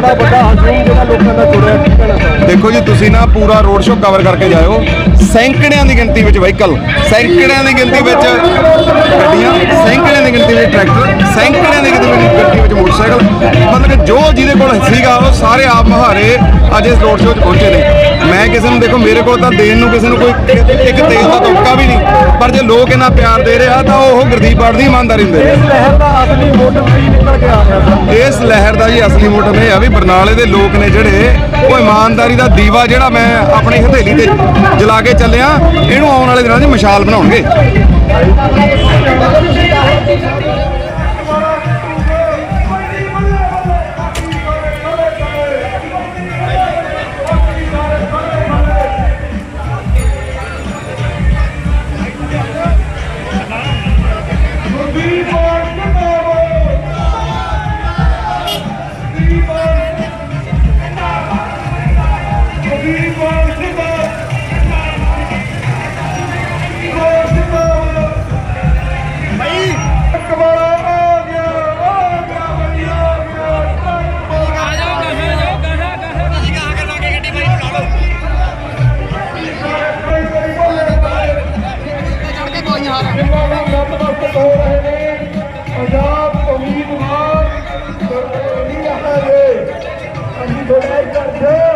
ਬੜਾ ਵੱਡਾ ਹਜੂਮ ਜਿਹੜਾ ਲੋਕਾਂ ਦਾ ਤੁਰਿਆ ਕੀ ਕਹਿਣਾ ਚਾਹੁੰਦੇ ਦੇਖੋ ਜੀ ਤੁਸੀਂ ਨਾ ਪੂਰਾ ਰੋਡ ਸ਼ੋਅ ਕਵਰ ਕਰਕੇ ਜਾਇਓ। ਸੈਂਕੜਿਆਂ ਦੀ ਗਿਣਤੀ ਵਿੱਚ ਵਹੀਕਲ ਸੈਂਕੜਿਆਂ ਦੀ ਗਿਣਤੀ ਵਿੱਚ ਗੱਡੀਆਂ ਸੈਂਕੜਿਆਂ ਦੀ ਗਿਣਤੀ ਵਿੱਚ ਟਰੈਕਟਰ ਸੈਂਕੜਿਆਂ ਦੀ ਗਿਣਤੀ ਵਿੱਚ ਮੋਟਰਸਾਈਕਲ। ਮਤਲਬ ਕਿ ਜੋ ਜਿਹਦੇ ਕੋਲ ਸੀਗਾ ਉਹ ਸਾਰੇ ਆਪ ਮਹਾਰੇ ਅੱਜ ਇਸ ਰੋਡ ਸ਼ੋਅ 'ਚ ਪਹੁੰਚੇ ਨੇ। ਮੈਂ ਕਿਸੇ ਨੂੰ ਦੇਖੋ ਮੇਰੇ ਕੋਲ ਤਾਂ ਦੇਣ ਨੂੰ ਕਿਸੇ ਨੂੰ ਕੋਈ ਇੱਕ ਤੇਲ ਦਾ ਤੁਪਕਾ ਵੀ ਨਹੀਂ। ਪਰ ਜੇ ਲੋਕ ਇਹਨਾਂ ਪਿਆਰ ਦੇ ਰਿਹਾ ਤਾਂ ਉਹ ਗੁਰਦੀਪ ਬਾੜ ਦੀ ਇਮਾਨਦਾਰੀ ਨੇ ਇਸ ਲਹਿਰ ਦਾ ਅਸਲੀ ਮੋਟਿਵ ਕੀ ਨਿਕਲ ਕੇ ਆ ਰਿਹਾ ਇਸ ਲਹਿਰ ਦਾ ਜੀ ਅਸਲੀ ਮੋਟਿਵ ਇਹ ਆ ਵੀ ਬਰਨਾਲੇ ਦੇ ਲੋਕ ਨੇ ਜਿਹੜੇ, ਉਹ ਇਮਾਨਦਾਰੀ ਦਾ ਦੀਵਾ ਜਿਹੜਾ ਮੈਂ ਆਪਣੀ ਹਥੇਲੀ ਤੇ ਜਲਾ ਕੇ ਚੱਲਿਆ, ਇਹਨੂੰ ਆਉਣ ਵਾਲੇ ਦਿਨਾਂ 'ਚ ਮਿਸ਼ਾਲ ਬਣਾਉਣਗੇ। ਪੰਜਾਬ ਉਮੀਦਵਾਰ ਨਹੀਂ ਰਹਾਂਗੇ ਅਸੀਂ ਲੜਾਈ ਕਰਦੇ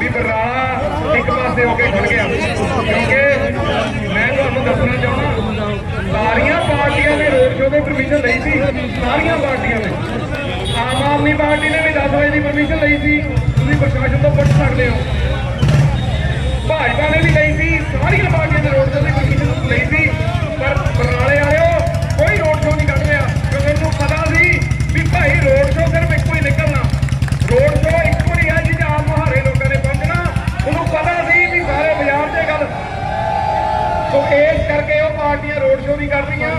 ਵੀ ਬਰਨਾਲਾ ਇੱਕ ਪਾਸੇ ਹੋ ਕੇ ਖੜ ਗਿਆ। ਕਿਉਂਕਿ ਮੈਂ ਤੁਹਾਨੂੰ ਦੱਸਣਾ ਚਾਹੁੰਦਾ, ਸਾਰੀਆਂ ਪਾਰਟੀਆਂ ਨੇ ਰੋਡ ਸ਼ੋਅ ਦੀ ਪਰਮਿਸ਼ਨ ਲਈ ਸੀ, ਸਾਰੀਆਂ ਪਾਰਟੀਆਂ ਨੇ। ਆਮ ਆਦਮੀ ਪਾਰਟੀ ਨੇ ਵੀ 10 ਵਜੇ ਦੀ ਪਰਮਿਸ਼ਨ ਲਈ ਸੀ, ਤੁਸੀਂ ਪ੍ਰਸ਼ਾਸਨ ਤੋਂ ਪੁੱਛ ਸਕਦੇ ਹੋ। ਭਾਜਪਾ ਨੇ ਵੀ ਲਈ ਸੀ, ਸਾਰੀਆਂ ਪਾਰਟੀਆਂ ਦੇ ਰੋਡ ਸ਼ੋਅ ਦੀ ਪਰਮਿਸ਼ਨ ਲਈ ਸੀ ਪਰ ਬਰਨਾਲੇ ਵਾਲਿਓ ਕੋਈ ਰੋਡ ਸ਼ੋਅ ਨਹੀਂ ਕੱਢ ਰਿਹਾ ਕਿਉਂਕਿ ਉਹਨੂੰ ਪਤਾ ਸੀ ਵੀ ਭਾਈ ਰੋਡ ਸ਼ੋਅ ਸਿਰਫ ਇੱਕੋ ਹੀ ਨਿਕਲਣਾ ਰੋਡ ਸ਼ੋਅ ਇੱਕੋ ਹੀ ਹੈ ਜਿਹਦੇ ਆਮ ਮੁਹਾਰੇ ਲੋਕਾਂ ਨੇ ਪਹੁੰਚਣਾ ਉਹਨੂੰ ਪਤਾ ਸੀ ਵੀ ਸਾਰੇ ਬਾਜ਼ਾਰ ਤੇ ਗੱਲ ਸੋ ਇਸ ਕਰਕੇ ਉਹ ਪਾਰਟੀਆਂ ਰੋਡ ਸ਼ੋਅ ਨਹੀਂ ਕਰ ਰਹੀਆਂ।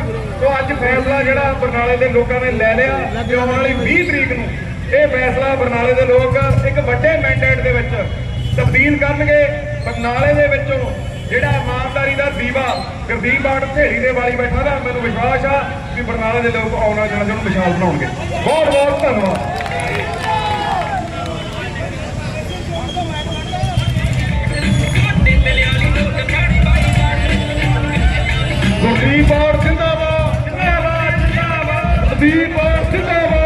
ਸੋ ਅੱਜ ਫੈਸਲਾ ਜਿਹੜਾ ਬਰਨਾਲੇ ਦੇ ਲੋਕਾਂ ਨੇ ਲੈ ਲਿਆ ਕਿ ਆਉਣ ਵਾਲੀ 20 ਤਰੀਕ ਨੂੰ ਇਹ ਫੈਸਲਾ ਬਰਨਾਲੇ ਦੇ ਲੋਕ ਇੱਕ ਵੱਡੇ ਮੈਂਡੇਟ ਦੇ ਵਿੱਚ ਤਬਦੀਲ ਕਰਨਗੇ। ਬਰਨਾਲੇ ਦੇ ਵਿੱਚੋਂ ਜਿਹੜਾ ਇਮਾਨਦਾਰੀ ਦਾ ਦੀਵਾ ਗੁਰਦੀਪ ਬਾੜ ਢੇਰੀ ਦੇ ਵਾਲੀ ਬੈਠਾ ਦਾ, ਮੈਨੂੰ ਵਿਸ਼ਵਾਸ ਆ ਵੀ ਬਰਨਾਲੇ ਦੇ ਲੋਕ ਆਉਣਾ ਜਾਣਾ ਜਿਹਨੂੰ ਵਿਸ਼ਾਲ ਬਣਾਉਣਗੇ। ਬਹੁਤ ਬਹੁਤ ਧੰਨਵਾਦ। Viva Zimbabwe!